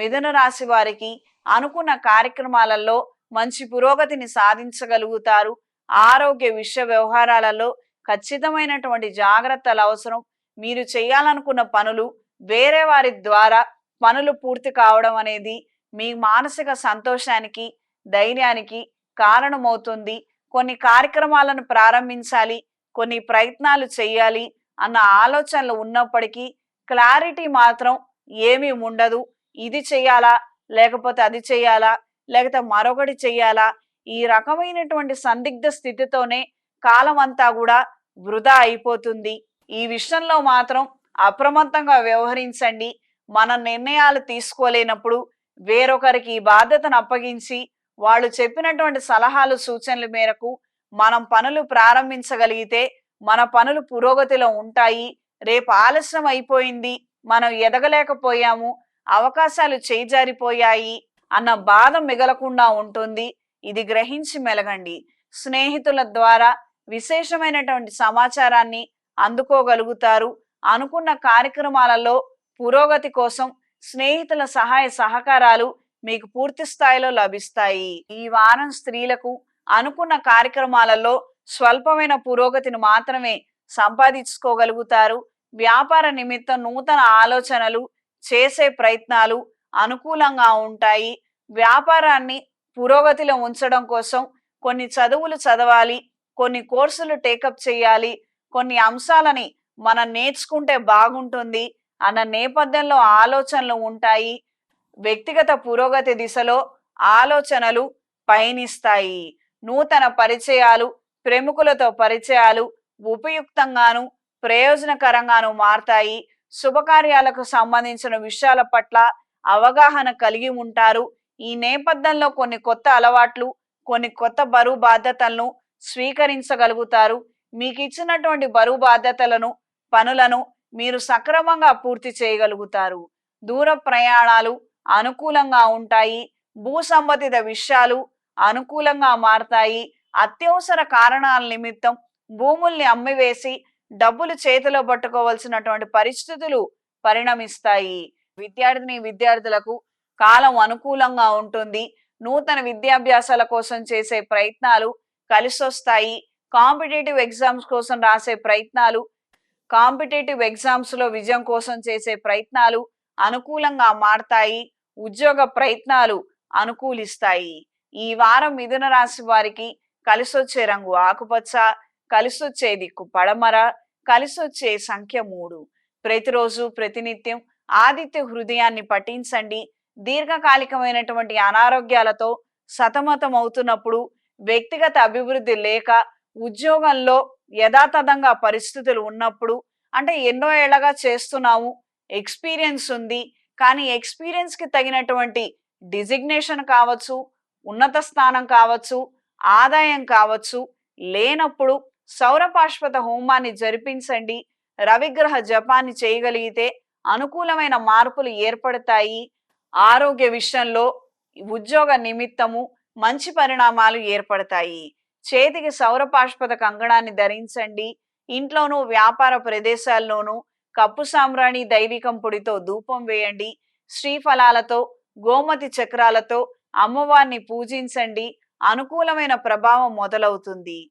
మిథున రాశి వారికి అనుకున్న కార్యక్రమాలలో మంచి పురోగతిని సాధించగలుగుతారు. ఆరోగ్య విషయ వ్యవహారాలలో ఖచ్చితమైనటువంటి జాగ్రత్తలు అవసరం. మీరు చేయాలనుకున్న పనులు వేరే వారి ద్వారా పనులు పూర్తి కావడం అనేది మీ మానసిక సంతోషానికి ధైర్యానికి కారణమవుతుంది. కొన్ని కార్యక్రమాలను ప్రారంభించాలి కొన్ని ప్రయత్నాలు చేయాలి అన్న ఆలోచనలు ఉన్నప్పటికీ క్లారిటీ మాత్రం ఏమీ ఉండదు. ఇది చెయ్యాలా లేకపోతే అది చెయ్యాలా లేకపోతే మరొకటి చెయ్యాలా ఈ రకమైనటువంటి సందిగ్ధ స్థితితోనే కాలం అంతా కూడా వృధా అయిపోతుంది. ఈ విషయంలో మాత్రం అప్రమత్తంగా వ్యవహరించండి. మన నిర్ణయాలు తీసుకోలేనప్పుడు వేరొకరికి ఈ బాధ్యతను అప్పగించి వాళ్ళు చెప్పినటువంటి సలహాలు సూచనల మేరకు మనం పనులు ప్రారంభించగలిగితే మన పనులు పురోగతిలో ఉంటాయి. రేపు ఆలస్యం అయిపోయింది. మనం ఎదగలేకపోయాము. అవకాశాలు చేజారిపోయాయి అన్న బాధ మిగలకుండా ఉంటుంది. ఇది గ్రహించి మెలగండి. స్నేహితుల ద్వారా విశేషమైనటువంటి సమాచారాన్ని అందుకోగలుగుతారు. అనుకున్న కార్యక్రమాలలో పురోగతి కోసం స్నేహితుల సహాయ సహకారాలు మీకు పూర్తి స్థాయిలో లభిస్తాయి. ఈ వారం స్త్రీలకు అనుకున్న కార్యక్రమాలలో స్వల్పమైన పురోగతిని మాత్రమే సంపాదించుకోగలుగుతారు. వ్యాపార నిమిత్తం నూతన ఆలోచనలు చేసే ప్రయత్నాలు అనుకూలంగా ఉంటాయి. వ్యాపారాన్ని పురోగతిలో ఉంచడం కోసం కొన్ని చదువులు చదవాలి కొన్ని కోర్సులు టేకప్ చేయాలి కొన్ని అంశాలని మనం నేర్చుకుంటే బాగుంటుంది అన్న నేపథ్యంలో ఆలోచనలు ఉంటాయి. వ్యక్తిగత పురోగతి దిశలో ఆలోచనలు పయనిస్తాయి. నూతన పరిచయాలు ప్రముఖులతో పరిచయాలు ఉపయుక్తంగాను ప్రయోజనకరంగాను మారతాయి. శుభకార్యాలకు సంబంధించిన విషయాల పట్ల అవగాహన కలిగి ఉంటారు. ఈ నేపథ్యంలో కొన్ని కొత్త అలవాట్లు కొన్ని కొత్త బరువు బాధ్యతలను స్వీకరించగలుగుతారు. మీకు ఇచ్చినటువంటి బరువు బాధ్యతలను పనులను మీరు సక్రమంగా పూర్తి చేయగలుగుతారు. దూర ప్రయాణాలు అనుకూలంగా ఉంటాయి. భూ సంబంధిత విషయాలు అనుకూలంగా మారతాయి. అత్యవసర కారణాల నిమిత్తం భూముల్ని అమ్మివేసి డబ్బులు చేతిలో పట్టుకోవాల్సినటువంటి పరిస్థితులు పరిణమిస్తాయి. విద్యార్థిని విద్యార్థులకు కాలం అనుకూలంగా ఉంటుంది. నూతన విద్యాభ్యాసాల కోసం చేసే ప్రయత్నాలు కలిసొస్తాయి. కాంపిటేటివ్ ఎగ్జామ్స్ కోసం రాసే ప్రయత్నాలు కాంపిటేటివ్ ఎగ్జామ్స్లో విజయం కోసం చేసే ప్రయత్నాలు అనుకూలంగా మారతాయి. ఉద్యోగ ప్రయత్నాలు అనుకూలిస్తాయి. ఈ వారం మిథున రాశి వారికి కలిసొచ్చే రంగు ఆకుపచ్చ కలిసొచ్చే దిక్కు పడమర కలిసొచ్చే సంఖ్య మూడు. ప్రతిరోజు ప్రతినిత్యం ఆదిత్య హృదయాన్ని పఠించండి. దీర్ఘకాలికమైనటువంటి అనారోగ్యాలతో సతమతం అవుతున్నప్పుడు వ్యక్తిగత అభివృద్ధి లేక ఉద్యోగంలో యథాతథంగా పరిస్థితులు ఉన్నప్పుడు అంటే ఎన్నో ఏళ్ళగా చేస్తున్నాము ఎక్స్పీరియన్స్ ఉంది కానీ ఎక్స్పీరియన్స్కి తగినటువంటి డిజిగ్నేషన్ కావచ్చు ఉన్నత స్థానం కావచ్చు ఆదాయం కావచ్చు లేనప్పుడు సౌరపాశ్వత హోమాన్ని జరిపించండి. రవిగ్రహ జపాన్ని చేయగలిగితే అనుకూలమైన మార్పులు ఏర్పడతాయి. ఆరోగ్య విషయంలో ఉద్యోగ నిమిత్తము మంచి పరిణామాలు ఏర్పడతాయి. చేతికి సౌరపాష్పద కంగణాన్ని ధరించండి. ఇంట్లోనూ వ్యాపార ప్రదేశాల్లోనూ కప్పు సామ్రాణి దైవికం పొడితో ధూపం వేయండి. శ్రీఫలాలతో గోమతి చక్రాలతో అమ్మవారిని పూజించండి. అనుకూలమైన ప్రభావం మొదలవుతుంది.